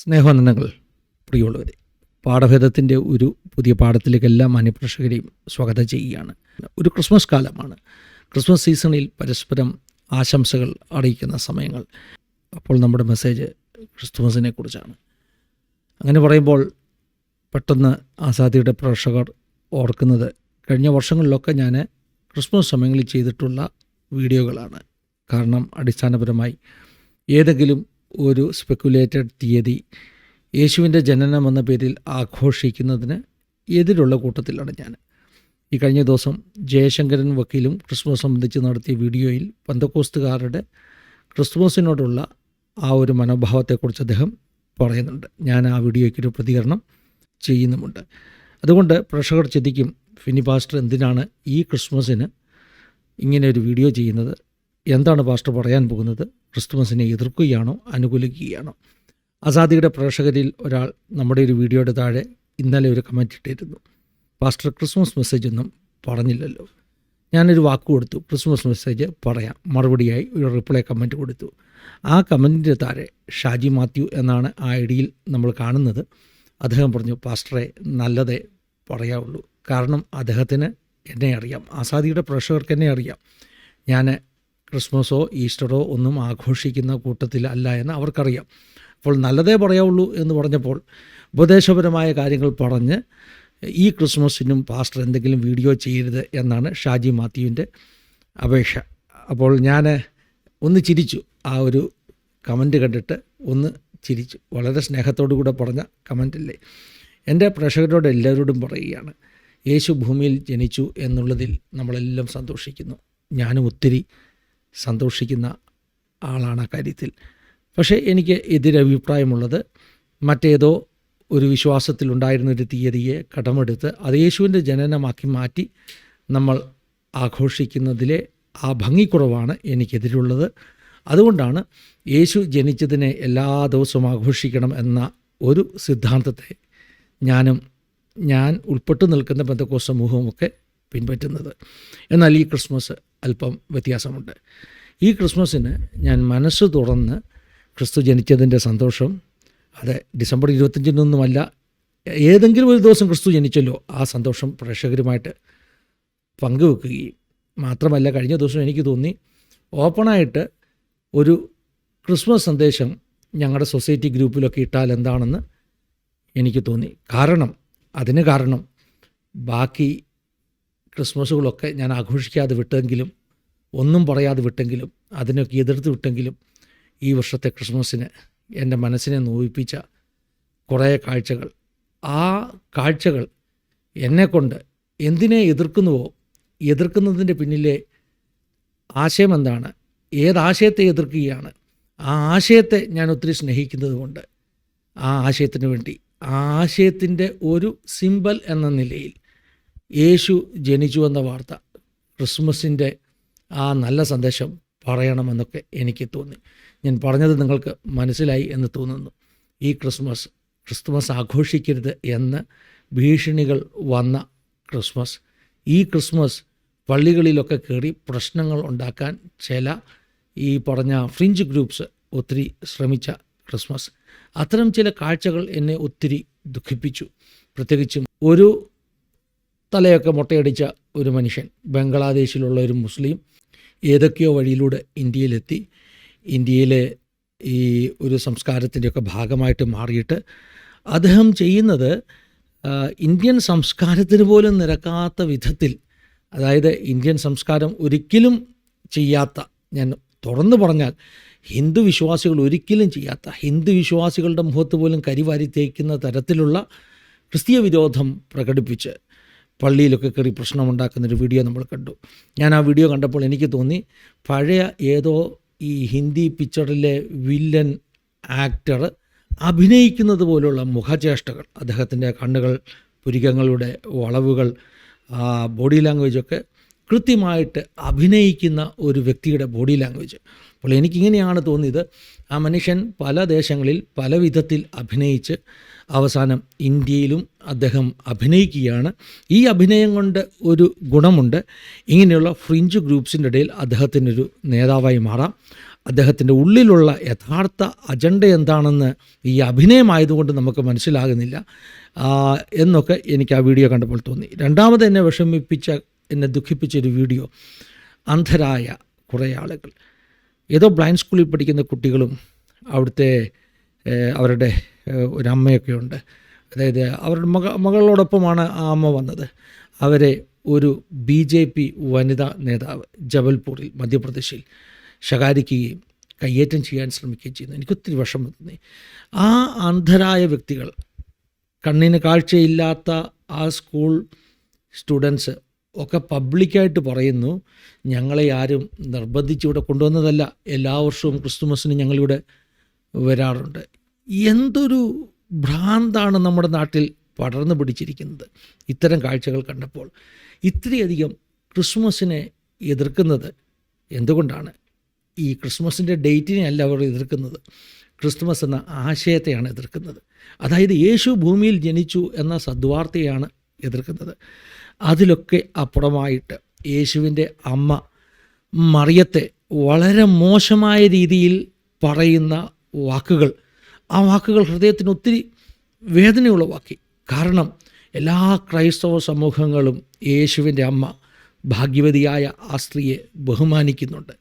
സ്നേഹവന്ദനങ്ങൾ പ്രിയമുള്ളവരെ. പാഠഭേദത്തിന്റെ ഒരു പുതിയ പാഠത്തിലേക്ക് എല്ലാ മാന്യപ്രേക്ഷകരെയും സ്വാഗതം ചെയ്യുകയാണ്. ഒരു ക്രിസ്മസ് കാലമാണ്. ക്രിസ്മസ് സീസണിൽ പരസ്പരം ആശംസകൾ അറിയിക്കുന്ന സമയങ്ങൾ. അപ്പോൾ നമ്മുടെ മെസ്സേജ് ക്രിസ്തുമസിനെ കുറിച്ചാണ്. അങ്ങനെ പറയുമ്പോൾ പെട്ടെന്ന് ആസാദിയുടെ പ്രേക്ഷകർ ഓർക്കുന്നത് കഴിഞ്ഞ വർഷങ്ങളിലൊക്കെ ഞാൻ ക്രിസ്മസ് സമയങ്ങളിൽ ചെയ്തിട്ടുള്ള വീഡിയോകളാണ്. കാരണം അടിസ്ഥാനപരമായി ഏതെങ്കിലും ഒരു സ്പെക്കുലേറ്റഡ് തീയതി യേശുവിന്റെ ജനനം എന്ന പേരിൽ ആഘോഷിക്കുന്നതിന് എതിരുള്ള കൂട്ടത്തിലാണ് ഞാൻ. ഈ കഴിഞ്ഞ ദിവസം ജയശങ്കരൻ വക്കീലും ക്രിസ്മസ് സംബന്ധിച്ച് നടത്തിയ വീഡിയോയിൽ പന്തക്കോസ്തുകാരുടെ ക്രിസ്മസിനോടുള്ള ആ ഒരു മനോഭാവത്തെക്കുറിച്ച് അദ്ദേഹം പറയുന്നുണ്ട്. ഞാൻ ആ വീഡിയോയ്ക്കൊരു പ്രതികരണം ചെയ്യുന്നുമുണ്ട്. അതുകൊണ്ട് പ്രേക്ഷകർ ചിന്തിക്കും ഫിനി പാസ്റ്റർ എന്തിനാണ് ഈ ക്രിസ്മസിന് ഇങ്ങനെ ഒരു വീഡിയോ ചെയ്യുന്നത്? എന്താണ് പാസ്റ്റർ പറയാൻ പോകുന്നത്? ക്രിസ്തുമസിനെ എതിർക്കുകയാണോ? അനുകൂലിക്കുകയാണോ? ആസാദിയുടെ പ്രേക്ഷകരിൽ ഒരാൾ നമ്മുടെ ഒരു വീഡിയോയുടെ താഴെ ഇന്നലെ ഒരു കമന്റ് ഇട്ടിരുന്നു. പാസ്റ്റർ ക്രിസ്മസ് മെസ്സേജ് ഒന്നും പറഞ്ഞില്ലല്ലോ. ഞാനൊരു വാക്ക് കൊടുത്തു. ക്രിസ്മസ് മെസ്സേജ് പറയാം. മറുപടിയായി ഒരു റിപ്ലൈ കമന്റ് കൊടുത്തു. ആ കമന്റിന്റെ താഴെ ഷാജി മാത്യു എന്നാണ് ആ ഐഡിയിൽ നമ്മൾ കാണുന്നത്. അദ്ദേഹം പറഞ്ഞു പാസ്റ്ററെ നല്ലതേ പറയാവുള്ളൂ. കാരണം അദ്ദേഹത്തിന് എന്നെ അറിയാം. ആസാദിയുടെ പ്രേക്ഷകർക്ക് എന്നെ അറിയാം. ഞാൻ ക്രിസ്മസോ ഈസ്റ്ററോ ഒന്നും ആഘോഷിക്കുന്ന കൂട്ടത്തിൽ അല്ല എന്ന് അവർക്കറിയാം. അപ്പോൾ നല്ലതേ പറയാവുള്ളൂ എന്ന് പറഞ്ഞപ്പോൾ ഉപദേശപരമായ കാര്യങ്ങൾ പറഞ്ഞ് ഈ ക്രിസ്മസിനും പാസ്റ്റർ എന്തെങ്കിലും വീഡിയോ ചെയ്യരുത് എന്നാണ് ഷാജി മാത്യുവിന്റെ അപേക്ഷ. അപ്പോൾ ഞാൻ ഒന്ന് ചിരിച്ചു. ആ ഒരു കമന്റ് കണ്ടിട്ട് ഒന്ന് ചിരിച്ചു. വളരെ സ്നേഹത്തോടു കൂടെ പറഞ്ഞ കമന്റല്ലേ. എന്റെ പ്രേക്ഷകരോട് എല്ലാവരോടും പറയുകയാണ് യേശു ഭൂമിയിൽ ജനിച്ചു എന്നുള്ളതിൽ നമ്മളെല്ലാം സന്തോഷിക്കുന്നു. ഞാനും ഒത്തിരി സന്തോഷിക്കുന്ന ആളാണ് കാര്യത്തിൽ. പക്ഷേ എനിക്ക് എതിരഭിപ്രായമുള്ളത് മറ്റേതോ ഒരു വിശ്വാസത്തിലുണ്ടായിരുന്ന ഒരു തീയതിയെ കടമെടുത്ത് അത് യേശുവിന്റെ ജനനമാക്കി മാറ്റി നമ്മൾ ആഘോഷിക്കുന്നതിലെ ആ ഭംഗിക്കുറവാണ് എനിക്കെതിരുള്ളത്. അതുകൊണ്ടാണ് യേശു ജനിച്ചതിനെ എല്ലാ ദിവസവും ആഘോഷിക്കണം എന്ന ഒരു സിദ്ധാന്തത്തെ ഞാനും ഞാൻ ഉൾപ്പെട്ടു നിൽക്കുന്ന ബന്ധക്കോ സമൂഹവുമൊക്കെ പിൻപറ്റുന്നത്. എന്നാൽ ഈ ക്രിസ്മസ് അല്പം വ്യത്യാസമുണ്ട്. ഈ ക്രിസ്മസിന് ഞാൻ മനസ്സ് തുറന്ന് ക്രിസ്തു ജനിച്ചതിന്റെ സന്തോഷം അത് ഡിസംബർ ഇരുപത്തഞ്ചിനൊന്നുമല്ല ഏതെങ്കിലും ഒരു ദിവസം ക്രിസ്തു ജനിച്ചല്ലോ ആ സന്തോഷം പ്രേക്ഷകരുമായിട്ട് പങ്കുവെക്കുകയും. മാത്രമല്ല കഴിഞ്ഞ ദിവസം എനിക്ക് തോന്നി ഓപ്പണായിട്ട് ഒരു ക്രിസ്മസ് സന്ദേശം ഞങ്ങളുടെ സൊസൈറ്റി ഗ്രൂപ്പിലൊക്കെ ഇട്ടാൽ എന്താണെന്ന് എനിക്ക് തോന്നി. കാരണം അതിന് കാരണം ബാക്കി ക്രിസ്മസുകളൊക്കെ ഞാൻ ആഘോഷിക്കാതെ വിട്ടെങ്കിലും ഒന്നും പറയാതെ വിട്ടെങ്കിലും അതിനൊക്കെ എതിർത്ത് വിട്ടെങ്കിലും ഈ വർഷത്തെ ക്രിസ്മസിന് എന്റെ മനസ്സിനെ നോവിപ്പിച്ച കുറേ കാഴ്ചകൾ. ആ കാഴ്ചകൾ എന്നെക്കൊണ്ട് എന്തിനെ എതിർക്കുന്നുവോ എതിർക്കുന്നതിന്റെ പിന്നിലെ ആശയം എന്താണ് ഏതാശയത്തെ എതിർക്കുകയാണ് ആ ആശയത്തെ ഞാൻ ഒത്തിരി സ്നേഹിക്കുന്നത് കൊണ്ട് ആ ആശയത്തിന് വേണ്ടി ആ ആശയത്തിന്റെ ഒരു സിമ്പൽ എന്ന നിലയിൽ യേശു ജനിച്ചു എന്ന വാർത്ത ക്രിസ്മസിന്റെ ആ നല്ല സന്ദേശം പറയണമെന്നൊക്കെ എനിക്ക് തോന്നി. ഞാൻ പറഞ്ഞത് നിങ്ങൾക്ക് മനസ്സിലായി എന്ന് തോന്നുന്നു. ഈ ക്രിസ്മസ് ക്രിസ്തുമസ് ആഘോഷിക്കരുത് എന്ന് ഭീഷണികൾ വന്ന ക്രിസ്മസ്. ഈ ക്രിസ്മസ് പള്ളികളിലൊക്കെ കയറി പ്രശ്നങ്ങൾ ഉണ്ടാക്കാൻ ചില ഈ പറഞ്ഞ ഫ്രിഞ്ച് ഗ്രൂപ്പ്സ് ഒത്തിരി ശ്രമിച്ച ക്രിസ്മസ്. അത്തരം ചില കാഴ്ചകൾ എന്നെ ഒത്തിരി ദുഃഖിപ്പിച്ചു. പ്രത്യേകിച്ചും ഒരു തലയൊക്കെ മുട്ടയടിച്ച ഒരു മനുഷ്യൻ ബംഗ്ലാദേശിലുള്ള ഒരു മുസ്ലിം ഏതൊക്കെയോ വഴിയിലൂടെ ഇന്ത്യയിലെത്തി. ഇന്ത്യയിലെ ഈ ഒരു സംസ്കാരത്തിന്റെയൊക്കെ ഭാഗമായിട്ട് മാറിയിട്ട് അദ്ദേഹം ചെയ്യുന്നത് ഇന്ത്യൻ സംസ്കാരത്തിന് പോലും നിരക്കാത്ത വിധത്തിൽ അതായത് ഇന്ത്യൻ സംസ്കാരം ഒരിക്കലും ചെയ്യാത്ത ഞാൻ തുറന്നു പറഞ്ഞാൽ ഹിന്ദു വിശ്വാസികൾ ഒരിക്കലും ചെയ്യാത്ത ഹിന്ദു വിശ്വാസികളുടെ മുഖത്ത് പോലും കരിവാരി തേക്കുന്ന തരത്തിലുള്ള ക്രിസ്തീയ വിരോധം പ്രകടിപ്പിച്ച് പള്ളിയിലൊക്കെ കയറി പ്രശ്നമുണ്ടാക്കുന്നൊരു വീഡിയോ നമ്മൾ കണ്ടു. ഞാൻ ആ വീഡിയോ കണ്ടപ്പോൾ എനിക്ക് തോന്നി പഴയ ഏതോ ഈ ഹിന്ദി പിക്ചറിലെ വില്ലൻ ആക്ടർ അഭിനയിക്കുന്നത് പോലുള്ള മുഖചേഷ്ടകൾ അദ്ദേഹത്തിന്റെ കണ്ണുകൾ പുരികങ്ങളുടെ വളവുകൾ ബോഡി ലാംഗ്വേജൊക്കെ കൃത്യമായിട്ട് അഭിനയിക്കുന്ന ഒരു വ്യക്തിയുടെ ബോഡി ലാംഗ്വേജ്. അപ്പോൾ എനിക്കിങ്ങനെയാണ് തോന്നിയത്. ആ മനുഷ്യൻ പല ദേശങ്ങളിൽ പല വിധത്തിൽ അഭിനയിച്ച് അവസാനം ഇന്ത്യയിലും അദ്ദേഹം അഭിനയിക്കുകയാണ്. ഈ അഭിനയം കൊണ്ട് ഒരു ഗുണമുണ്ട്. ഇങ്ങനെയുള്ള ഫ്രിഞ്ച് ഗ്രൂപ്പ്സിന്റെ ഇടയിൽ അദ്ദേഹത്തിനൊരു നേതാവായി മാറാം. അദ്ദേഹത്തിന്റെ ഉള്ളിലുള്ള യഥാർത്ഥ അജണ്ട എന്താണെന്ന് ഈ അഭിനയമായതുകൊണ്ട് നമുക്ക് മനസ്സിലാകുന്നില്ല. എന്നൊക്കെ എനിക്ക് ആ വീഡിയോ കണ്ടപ്പോൾ തോന്നി. രണ്ടാമത് എന്നെ വിഷമിപ്പിച്ച എന്നെ ദുഃഖിപ്പിച്ചൊരു വീഡിയോ. അന്ധരായ കുറേ ആളുകൾ. ഏതോ ബ്ലൈൻഡ് സ്കൂളിൽ പഠിക്കുന്ന കുട്ടികളും അവിടുത്തെ അവരുടെ ഒരമ്മയൊക്കെ ഉണ്ട്. അതായത് അവരുടെ മക മകളോടൊപ്പമാണ് ആ അമ്മ വന്നത്. അവരെ ഒരു ബി ജെ പി വനിതാ നേതാവ് ജബൽപൂരിൽ മധ്യപ്രദേശിൽ ശകാരിക്കുകയും കയ്യേറ്റം ചെയ്യാൻ ശ്രമിക്കുകയും ചെയ്യുന്നു. എനിക്കൊത്തിരി വിഷമം തോന്നി. ആ അന്ധരായ വ്യക്തികൾ കണ്ണിന് കാഴ്ചയില്ലാത്ത ആ സ്കൂൾ സ്റ്റുഡൻസ് ഒക്കെ പബ്ലിക്കായിട്ട് പറയുന്നു ഞങ്ങളെ ആരും നിർബന്ധിച്ച് ഇവിടെ കൊണ്ടുവന്നതല്ല. എല്ലാ വർഷവും ക്രിസ്തുമസിന് ഞങ്ങളിവിടെ വരാറുണ്ട്. എന്തൊരു ഭ്രാന്താണ് നമ്മുടെ നാട്ടിൽ പടർന്നു പിടിച്ചിരിക്കുന്നത് ഇത്തരം കാഴ്ചകൾ കണ്ടപ്പോൾ. ഇത്രയധികം ക്രിസ്മസിനെ എതിർക്കുന്നത് എന്തുകൊണ്ടാണ്? ഈ ക്രിസ്മസിന്റെ ഡേറ്റിനെ അല്ല അവർ എതിർക്കുന്നത്. ക്രിസ്മസ് എന്ന ആശയത്തെയാണ് എതിർക്കുന്നത്. അതായത് യേശു ഭൂമിയിൽ ജനിച്ചു എന്ന സദ്വാർത്തയാണ് എതിർക്കുന്നത്. അതിലൊക്കെ അപ്പുറമായിട്ട് യേശുവിന്റെ അമ്മ മറിയത്തെ വളരെ മോശമായ രീതിയിൽ പറയുന്ന വാക്കുകൾ. ആ വാക്കുകൾ ഹൃദയത്തിന് ഒത്തിരി വേദനയുളവാക്കി കാരണം എല്ലാ ക്രൈസ്തവ സമൂഹങ്ങളും യേശുവിന്റെ അമ്മ ഭാഗ്യവതിയായ ആ സ്ത്രീയെ ബഹുമാനിക്കുന്നുണ്ട്.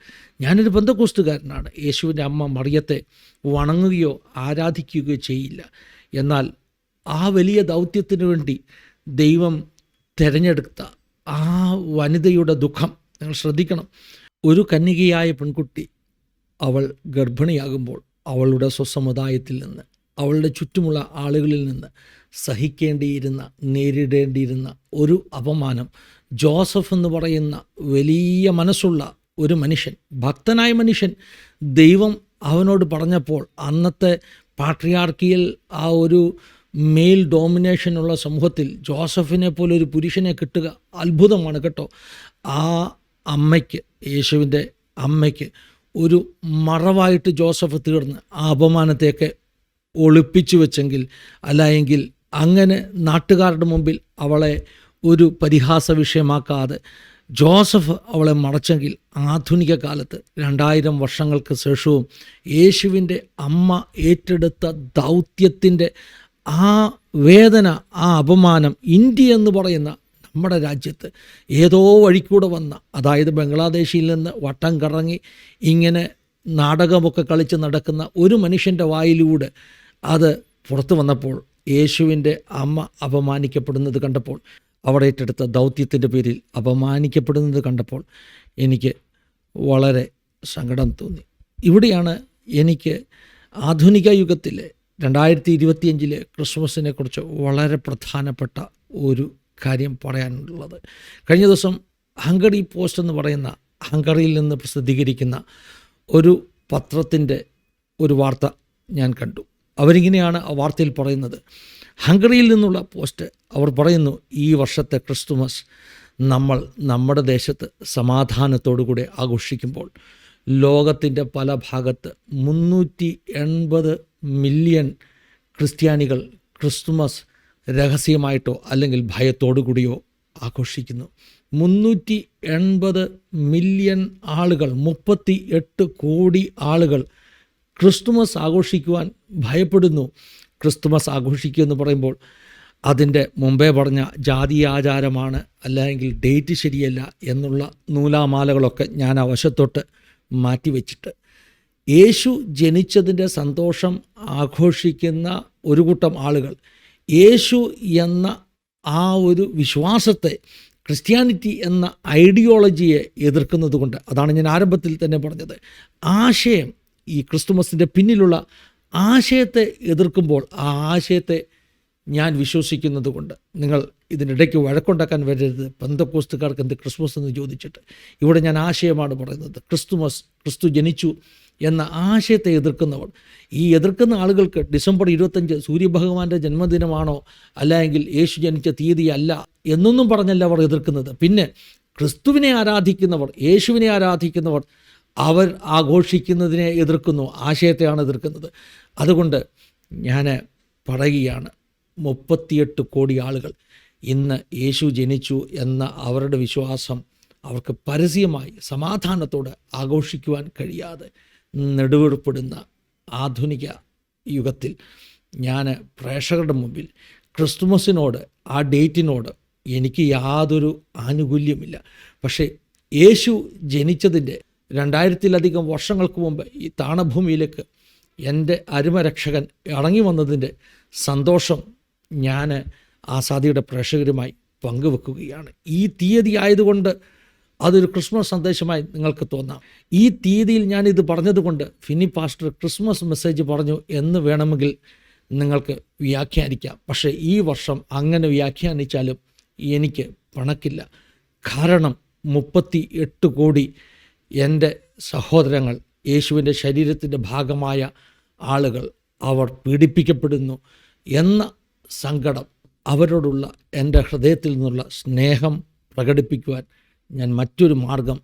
ഞാനൊരു ബന്ധക്കോസ്തുകാരനാണ്. യേശുവിന്റെ അമ്മ മറിയത്തെ വണങ്ങുകയോ ആരാധിക്കുകയോ ചെയ്യില്ല. എന്നാൽ ആ വലിയ ദൗത്യത്തിനു വേണ്ടി ദൈവം തിരഞ്ഞെടുത്ത ആ വനിതയുടെ ദുഃഖം നിങ്ങൾ ശ്രദ്ധിക്കണം. ഒരു കന്യകയായ പെൺകുട്ടി അവൾ ഗർഭിണിയാകുമ്പോൾ അവളുടെ സ്വസമുദായത്തിൽ നിന്ന് അവളുടെ ചുറ്റുമുള്ള ആളുകളിൽ നിന്ന് സഹിക്കേണ്ടിയിരുന്ന നേരിടേണ്ടിയിരുന്ന ഒരു അപമാനം ജോസഫ് എന്ന് പറയുന്ന വലിയ മനസ്സുള്ള ഒരു മനുഷ്യൻ ഭക്തനായ മനുഷ്യൻ ദൈവം അവനോട് പറഞ്ഞപ്പോൾ അന്നത്തെ പാട്രിയാർക്കിയിൽ ആ ഒരു മെയിൽ ഡോമിനേഷനുള്ള സമൂഹത്തിൽ ജോസഫിനെ പോലെ ഒരു പുരുഷനെ കിട്ടുക അത്ഭുതമാണ് കേട്ടോ. ആ അമ്മയ്ക്ക് യേശുവിന്റെ അമ്മയ്ക്ക് ഒരു മറവായിട്ട് ജോസഫ് തീർന്ന് ആ അപമാനത്തെയൊക്കെ ഒളിപ്പിച്ചു വെച്ചെങ്കിൽ അല്ലായെങ്കിൽ അങ്ങനെ നാട്ടുകാരുടെ മുമ്പിൽ അവളെ ഒരു പരിഹാസ വിഷയമാക്കാതെ ജോസഫ് അവളെ മറച്ചെങ്കിൽ ആധുനിക കാലത്ത് രണ്ടായിരം വർഷങ്ങൾക്ക് ശേഷവും യേശുവിന്റെ അമ്മ ഏറ്റെടുത്ത ദൗത്യത്തിന്റെ ആ വേദന ആ അപമാനം ഇന്ത്യ എന്ന് പറയുന്ന നമ്മുടെ രാജ്യത്ത് ഏതോ വഴിക്കൂടെ വന്ന അതായത് ബംഗ്ലാദേശിൽ നിന്ന് വട്ടം കറങ്ങി ഇങ്ങനെ നാടകമൊക്കെ കളിച്ച് നടക്കുന്ന ഒരു മനുഷ്യന്റെ വായിലൂടെ അത് പുറത്തു വന്നപ്പോൾ യേശുവിന്റെ അമ്മ അപമാനിക്കപ്പെടുന്നത് കണ്ടപ്പോൾ അവിടെ ഏറ്റെടുത്ത ദൗത്യത്തിന്റെ പേരിൽ അപമാനിക്കപ്പെടുന്നത് കണ്ടപ്പോൾ എനിക്ക് വളരെ സങ്കടം തോന്നി. ഇവിടെയാണ് എനിക്ക് ആധുനിക യുഗത്തിലെ രണ്ടായിരത്തി ഇരുപത്തിയഞ്ചിലെ ക്രിസ്മസിനെ കുറിച്ച് വളരെ പ്രധാനപ്പെട്ട ഒരു കാര്യം പറയാനുള്ളത്. കഴിഞ്ഞ ദിവസം ഹംഗറി പോസ്റ്റ് എന്ന് പറയുന്ന ഹംഗറിയിൽ നിന്ന് പ്രസിദ്ധീകരിക്കുന്ന ഒരു പത്രത്തിന്റെ ഒരു വാർത്ത ഞാൻ കണ്ടു. അവരിങ്ങനെയാണ് ആ വാർത്തയിൽ പറയുന്നത്. ഹംഗറിയിൽ നിന്നുള്ള പോസ്റ്റ് അവർ പറയുന്നു ഈ വർഷത്തെ ക്രിസ്തുമസ് നമ്മൾ നമ്മുടെ ദേശത്ത് സമാധാനത്തോടു കൂടെ ആഘോഷിക്കുമ്പോൾ ലോകത്തിന്റെ പല ഭാഗത്ത് മുന്നൂറ്റി എൺപത് മില്യൺ ക്രിസ്ത്യാനികൾ ക്രിസ്തുമസ് രഹസ്യമായിട്ടോ അല്ലെങ്കിൽ ഭയത്തോടു കൂടിയോ ആഘോഷിക്കുന്നു. മുന്നൂറ്റി എൺപത് മില്യൺ ആളുകൾ മുപ്പത്തി എട്ട് കോടി ആളുകൾ ക്രിസ്തുമസ് ആഘോഷിക്കുവാൻ ഭയപ്പെടുന്നു. ക്രിസ്തുമസ് ആഘോഷിക്കുക എന്ന് പറയുമ്പോൾ അതിന്റെ മുമ്പേ പറഞ്ഞ ജാതി ആചാരമാണ് അല്ലെങ്കിൽ ഡേറ്റ് ശരിയല്ല എന്നുള്ള നൂലാമാലകളൊക്കെ ഞാൻ ആ വശത്തോട്ട് മാറ്റിവെച്ചിട്ട് യേശു ജനിച്ചതിന്റെ സന്തോഷം ആഘോഷിക്കുന്ന ഒരു കൂട്ടം ആളുകൾ യേശു എന്ന ആ ഒരു വിശ്വാസത്തെ ക്രിസ്ത്യാനിറ്റി എന്ന ഐഡിയോളജിയെ എതിർക്കുന്നത് കൊണ്ട് അതാണ് ഞാൻ ആരംഭത്തിൽ തന്നെ പറഞ്ഞത്. ആശയം ഈ ക്രിസ്തുമസിന്റെ പിന്നിലുള്ള ആശയത്തെ എതിർക്കുമ്പോൾ ആ ആശയത്തെ ഞാൻ വിശ്വസിക്കുന്നത് കൊണ്ട് നിങ്ങൾ ഇതിനിടയ്ക്ക് വഴക്കുണ്ടാക്കാൻ വരരുത്. ബന്ധക്കോസ്തുകാർക്ക് എന്ത് ക്രിസ്മസ് എന്ന് ചോദിച്ചിട്ട്. ഇവിടെ ഞാൻ ആശയമാണ് പറയുന്നത്. ക്രിസ്തുമസ് ക്രിസ്തു ജനിച്ചു എന്ന ആശയത്തെ എതിർക്കുന്നവർ. ഈ എതിർക്കുന്ന ആളുകൾക്ക് ഡിസംബർ ഇരുപത്തഞ്ച് സൂര്യഭഗവാന്റെ ജന്മദിനമാണോ? അല്ലെങ്കിൽ യേശു ജനിച്ച തീയതി അല്ല എന്നൊന്നും പറഞ്ഞല്ല അവർ എതിർക്കുന്നത്. പിന്നെ ക്രിസ്തുവിനെ ആരാധിക്കുന്നവർ യേശുവിനെ ആരാധിക്കുന്നവർ അവർ ആഘോഷിക്കുന്നതിനെ എതിർക്കുന്നു ആശയത്തെയാണ് എതിർക്കുന്നത്. അതുകൊണ്ട് ഞാൻ പറയുകയാണ് മുപ്പത്തിയെട്ട് കോടി ആളുകൾ ഇന്ന് യേശു ജനിച്ചു എന്ന അവരുടെ വിശ്വാസം അവർക്ക് പരസ്യമായി സമാധാനത്തോടെ ആഘോഷിക്കുവാൻ കഴിയാതെ നെടുവെടുപ്പെടുന്ന ആധുനിക യുഗത്തിൽ ഞാൻ പ്രേക്ഷകരുടെ മുമ്പിൽ ക്രിസ്തുമസിനോട് ആ ഡേറ്റിനോട് എനിക്ക് യാതൊരു ആനുകൂല്യമില്ല. പക്ഷേ യേശു ജനിച്ചതിന്റെ രണ്ടായിരത്തിലധികം വർഷങ്ങൾക്ക് മുമ്പ് ഈ താണഭൂമിയിലേക്ക് എന്റെ അരുമരക്ഷകൻ ഇറങ്ങി വന്നതിന്റെ സന്തോഷം ഞാൻ ആസാദിയുടെ പ്രേക്ഷകരുമായി പങ്കുവെക്കുകയാണ്. ഈ തീയതി ആയതുകൊണ്ട് അതൊരു ക്രിസ്മസ് സന്ദേശമായി നിങ്ങൾക്ക് തോന്നാം. ഈ തീയതിയിൽ ഞാനിത് പറഞ്ഞതുകൊണ്ട് ഫിനി പാസ്റ്റർ ക്രിസ്മസ് മെസ്സേജ് പറഞ്ഞു എന്ന് വേണമെങ്കിൽ നിങ്ങൾക്ക് വ്യാഖ്യാനിക്കാം. പക്ഷേ ഈ വർഷം അങ്ങനെ വ്യാഖ്യാനിച്ചാലും എനിക്ക് പണക്കില്ല. കാരണം മുപ്പത്തി എട്ട് കോടി എന്റെ സഹോദരങ്ങൾ യേശുവിന്റെ ശരീരത്തിന്റെ ഭാഗമായ ആളുകൾ അവർ പീഡിപ്പിക്കപ്പെടുന്നു എന്ന സങ്കടം അവരോടുള്ള എന്റെ ഹൃദയത്തിൽ നിന്നുള്ള സ്നേഹം പ്രകടിപ്പിക്കുവാൻ ഞാൻ മറ്റൊരു മാർഗം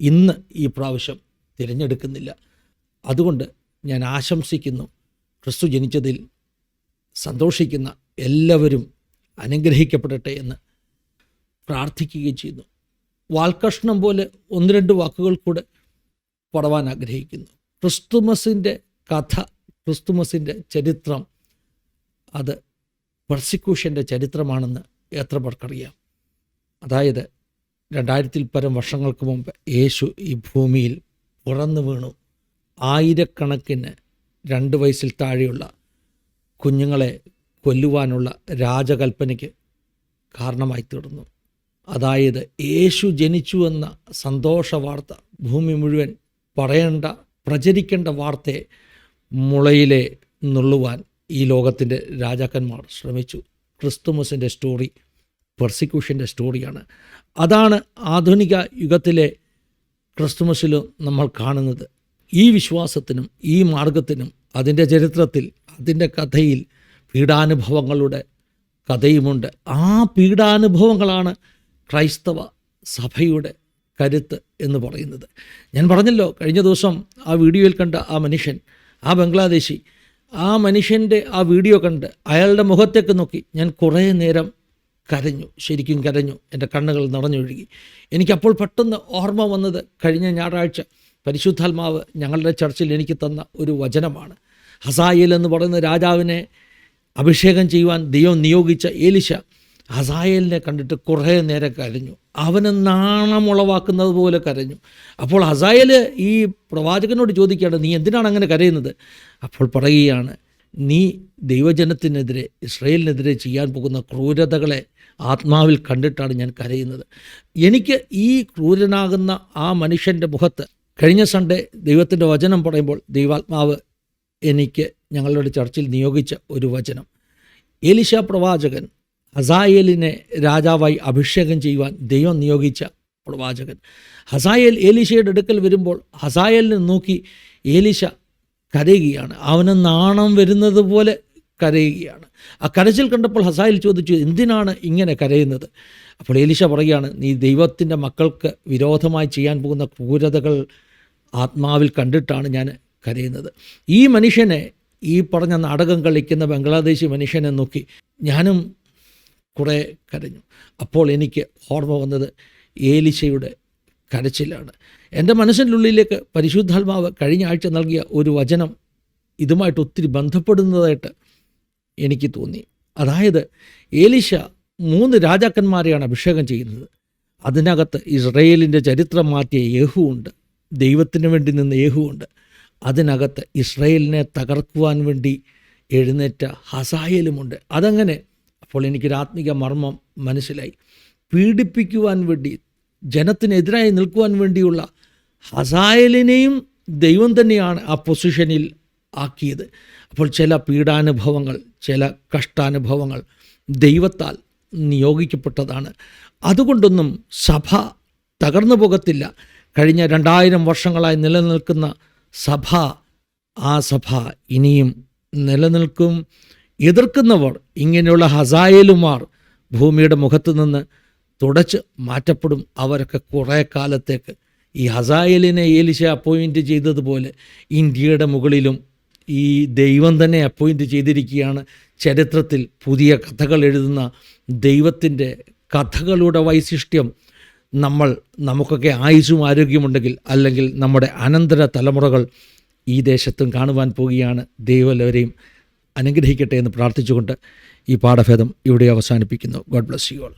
ഇന്ന് ഈ പ്രാവശ്യം തിരഞ്ഞെടുക്കുന്നില്ല. അതുകൊണ്ട് ഞാൻ ആശംസിക്കുന്നു. ക്രിസ്തു ജനിച്ചതിൽ സന്തോഷിക്കുന്ന എല്ലാവരും അനുഗ്രഹിക്കപ്പെടട്ടെ എന്ന് പ്രാർത്ഥിക്കുകയും ചെയ്യുന്നു. വാൽക്കഷ്ണം പോലെ ഒന്ന് രണ്ട് വാക്കുകൾ കൂടെ പടവാൻ ആഗ്രഹിക്കുന്നു. ക്രിസ്തുമസിന്റെ കഥ ക്രിസ്തുമസിന്റെ ചരിത്രം അത് പെർസിക്യൂഷന്റെ ചരിത്രമാണെന്ന് എത്ര പേർക്കറിയാം അതായത് രണ്ടായിരത്തിൽ പരം വർഷങ്ങൾക്ക് മുമ്പ് യേശു ഈ ഭൂമിയിൽ പുറന്നു വീണു. ആയിരക്കണക്കിന് രണ്ട് വയസ്സിൽ താഴെയുള്ള കുഞ്ഞുങ്ങളെ കൊല്ലുവാനുള്ള രാജകൽപ്പനയ്ക്ക് കാരണമായി തീർന്നു. അതായത് യേശു ജനിച്ചു എന്ന സന്തോഷ വാർത്ത ഭൂമി മുഴുവൻ പറയേണ്ട പ്രചരിക്കേണ്ട വാർത്തയെ മുളയിലെ നുള്ളുവാൻ ഈ ലോകത്തിന്റെ രാജാക്കന്മാർ ശ്രമിച്ചു. ക്രിസ്തുമസിന്റെ സ്റ്റോറി പെർസിക്യൂഷന്റെ സ്റ്റോറിയാണ് അതാണ് ആധുനിക യുഗത്തിലെ ക്രിസ്തുമസിലും നമ്മൾ കാണുന്നത്. ഈ വിശ്വാസത്തിനും ഈ മാർഗത്തിനും അതിന്റെ ചരിത്രത്തിൽ അതിന്റെ കഥയിൽ പീഡാനുഭവങ്ങളുടെ കഥയുമുണ്ട്. ആ പീഡാനുഭവങ്ങളാണ് ക്രൈസ്തവ സഭയുടെ കരുത്ത് എന്ന് പറയുന്നത്. ഞാൻ പറഞ്ഞല്ലോ കഴിഞ്ഞ ദിവസം ആ വീഡിയോയിൽ കണ്ട ആ മനുഷ്യൻ ആ ബംഗ്ലാദേശി ആ മനുഷ്യന്റെ ആ വീഡിയോ കണ്ട് അയാളുടെ മുഖത്തേക്ക് നോക്കി. ഞാൻ കുറേ നേരം കരഞ്ഞു ശരിക്കും കരഞ്ഞു. എന്റെ കണ്ണുകൾ നിറഞ്ഞൊഴുകി. എനിക്കപ്പോൾ പെട്ടെന്ന് ഓർമ്മ വന്നത് കഴിഞ്ഞ ഞായറാഴ്ച പരിശുദ്ധാത്മാവ് ഞങ്ങളുടെ ചർച്ചിൽ എനിക്ക് തന്ന ഒരു വചനമാണ്. ഹസായിൽ എന്ന് പറയുന്ന രാജാവിനെ അഭിഷേകം ചെയ്യുവാൻ ദൈവം നിയോഗിച്ച ഏലിശ ഹസായേലിനെ കണ്ടിട്ട് കുറേ നേരം കരഞ്ഞു. അവന് നാണമുളവാക്കുന്നത് പോലെ കരഞ്ഞു. അപ്പോൾ ഹസായേൽ ഈ പ്രവാചകനോട് ചോദിക്കുകയാണ് നീ എന്തിനാണ് അങ്ങനെ കരയുന്നത്? അപ്പോൾ പറയുകയാണ് നീ ദൈവജനത്തിനെതിരെ ഇസ്രയേലിനെതിരെ ചെയ്യാൻ പോകുന്ന ക്രൂരതകളെ ആത്മാവിൽ കണ്ടിട്ടാണ് ഞാൻ കരയുന്നത്. എനിക്ക് ഈ ക്രൂരനാകുന്ന ആ മനുഷ്യന്റെ മുഖത്ത് കഴിഞ്ഞ സൺഡേ ദൈവത്തിന്റെ വചനം പറയുമ്പോൾ ദൈവാത്മാവ് എനിക്ക് ഞങ്ങളുടെ ചർച്ചിൽ നിയോഗിച്ച ഒരു വചനം. എലിശ പ്രവാചകൻ ഹസായേലിനെ രാജാവായി അഭിഷേകം ചെയ്യുവാൻ ദൈവം നിയോഗിച്ച പ്രവാചകൻ ഹസായേൽ ഏലിശയുടെ അടുക്കൽ വരുമ്പോൾ ഹസായേലിനെ നോക്കി ഏലിശ കരയുകയാണ്. അവന് നാണം വരുന്നത് പോലെ കരയുകയാണ്. ആ കരച്ചിൽ കണ്ടപ്പോൾ ഹസായിൽ ചോദിച്ചു എന്തിനാണ് ഇങ്ങനെ കരയുന്നത്? അപ്പോൾ ഏലിശ പറയുകയാണ് നീ ദൈവത്തിന്റെ മക്കൾക്ക് വിരോധമായി ചെയ്യാൻ പോകുന്ന ക്രൂരതകൾ ആത്മാവിൽ കണ്ടിട്ടാണ് ഞാൻ കരയുന്നത്. ഈ മനുഷ്യനെ ഈ പറഞ്ഞ നാടകം കളിക്കുന്ന ബംഗ്ലാദേശി മനുഷ്യനെ നോക്കി ഞാനും കുറേ കരഞ്ഞു. അപ്പോൾ എനിക്ക് ഓർമ്മ വന്നത് ഏലിശയുടെ കരച്ചിലാണ്. എന്റെ മനസ്സിന്റെ ഉള്ളിലേക്ക് പരിശുദ്ധാത്മാവ് കഴിഞ്ഞ ആഴ്ച നൽകിയ ഒരു വചനം ഇതുമായിട്ട് ഒത്തിരി ബന്ധപ്പെടുന്നതായിട്ട് എനിക്ക് തോന്നി. അതായത് ഏലിശ മൂന്ന് രാജാക്കന്മാരെയാണ് അഭിഷേകം ചെയ്യുന്നത്. അതിനകത്ത് ഇസ്രയേലിന്റെ ചരിത്രം മാറ്റിയ യേഹുവുണ്ട് ദൈവത്തിന് വേണ്ടി നിന്ന് യേഹുവുണ്ട് അതിനകത്ത് ഇസ്രയേലിനെ തകർക്കുവാൻ വേണ്ടി എഴുന്നേറ്റ ഹസായലുമുണ്ട് അതങ്ങനെ അപ്പോൾ എനിക്കൊരു ആത്മിക മർമ്മം മനസ്സിലായി. പീഡിപ്പിക്കുവാൻ വേണ്ടി ജനത്തിനെതിരായി നിൽക്കുവാൻ വേണ്ടിയുള്ള ഹസായലിനെയും ദൈവം തന്നെയാണ് ആ പൊസിഷനിൽ ആക്കിയത്. അപ്പോൾ ചില പീഡാനുഭവങ്ങൾ ചില കഷ്ടാനുഭവങ്ങൾ ദൈവത്താൽ നിയോഗിക്കപ്പെട്ടതാണ്. അതുകൊണ്ടൊന്നും സഭ തകർന്നു പോകത്തില്ല. കഴിഞ്ഞ രണ്ടായിരം വർഷങ്ങളായി നിലനിൽക്കുന്ന സഭ ആ സഭ ഇനിയും നിലനിൽക്കും. എതിർക്കുന്നവർ ഇങ്ങനെയുള്ള ഹസായലുമാർ ഭൂമിയുടെ മുഖത്ത് നിന്ന് തുടച്ച് മാറ്റപ്പെടും. അവരൊക്കെ കുറേ കാലത്തേക്ക് ഈ ഹസായലിനെ ഏലിശ അപ്പോയിന്റ് ചെയ്തതുപോലെ ഇന്ത്യയുടെ മുകളിലും ഈ ദൈവം തന്നെ അപ്പോയിന്റ് ചെയ്തിരിക്കുകയാണ്. ചരിത്രത്തിൽ പുതിയ കഥകൾ എഴുതുന്ന ദൈവത്തിന്റെ കഥകളുടെ വൈശിഷ്ട്യം നമ്മൾ നമുക്കൊക്കെ ആയുസും ആരോഗ്യമുണ്ടെങ്കിൽ അല്ലെങ്കിൽ നമ്മുടെ അനന്തര തലമുറകൾ ഈ ദേശത്തും കാണുവാൻ പോവുകയാണ്. ദൈവം എല്ലാവരെയും അനുഗ്രഹിക്കട്ടെ എന്ന് പ്രാർത്ഥിച്ചുകൊണ്ട് ഈ പാഠഭേദം ഇവിടെ അവസാനിപ്പിക്കുന്നു. God bless you all